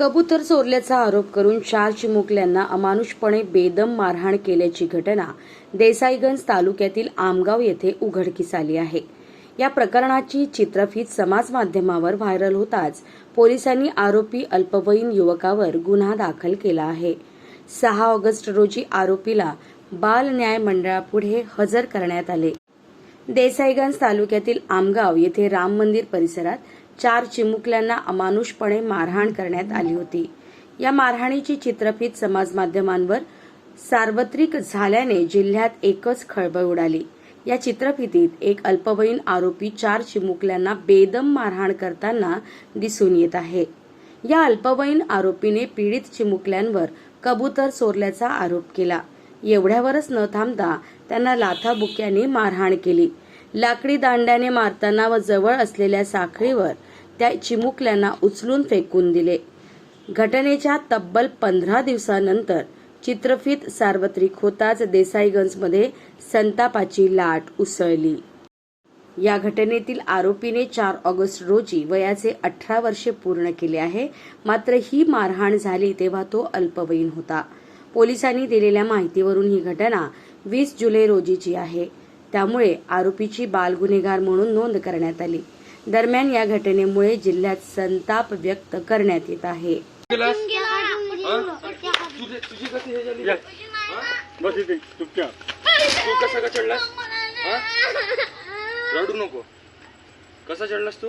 कबूतर चोरल्याचा आरोप करून चार चिमुकल्यांना अमानुषपणे बेदम मारहाण केल्याची घटना देसाईगंज तालुक्यातील आमगाव येथे उघडकीस आली आहे. या प्रकरणाची चित्रफीत समाज माध्यमावर व्हायरल होताच पोलिसांनी आरोपी अल्पवयीन युवकावर गुन्हा दाखल केला आहे. सहा ऑगस्ट रोजी आरोपीला बाल न्याय मंडळापुढे हजर करण्यात आले. देसाईगंज तालुक्यातील आमगाव येथे राम मंदिर परिसरात चार चिमुकल्यांना अमानुषपणे मारहाण करण्यात आली होती. या मारहाणीची चित्रफित समाज माध्यमांवर सार्वत्रिक झाल्याने जिल्ह्यात एकच खळबळ उडाली. या चित्रफितीत एक अल्पवयीन आरोपी चार चिमुकल्यांना बेदम मारहाण करताना दिसून येत आहे. या अल्पवयीन आरोपीने पीडित चिमुकल्यांवर कबूतर चोरल्याचा आरोप केला. एवढ्यावरच न थांबता त्यांना लाथाबुक्याने मारहाण केली. लाकडी दांड्याने मारताना व जवळ असलेल्या साखळीवर त्या चिमुकल्यांना उचलून फेकून दिले. घटनेच्या तब्बल पंधरा दिवसानंतर चित्रफित सार्वत्रिक होताच देसाईगंजमध्ये संतापाची लाट उसळली. या घटनेतील आरोपीने चार ऑगस्ट रोजी वयाचे अठरा वर्षे पूर्ण केले आहे. मात्र ही मारहाण झाली तेव्हा तो अल्पवयीन होता. पोलिसांनी दिलेल्या माहितीवरून ही घटना वीस जुलै रोजीची आहे. त्यामुळे आरोपीची बाल गुन्हेगार म्हणून नोंद करण्यात आली. दरम्यान या घटनेमुळे जिल्ह्यात संताप व्यक्त करण्यात येत आहे. तू का चढलास रडू नको. कसा चढलास तू?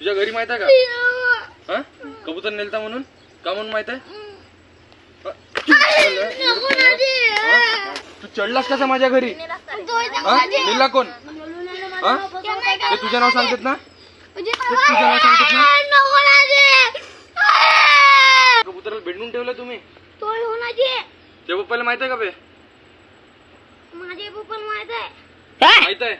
तुझ्या घरी माहीत आहे का? हा? कबूतर नेलता म्हणून? का म्हणून माहीत आहे? तू चढलास. कसा माझ्या घरी? नेला कोण? हा? ते तुझं नाव सांगतात ना? ते तुझं नाव सांगतात ना? कबुतराला भेंडून ठेवलं तुम्ही? ते पप्पाला माहीत आहे का बे? माझे पप्पा माहीत आहे. माहीत आहे.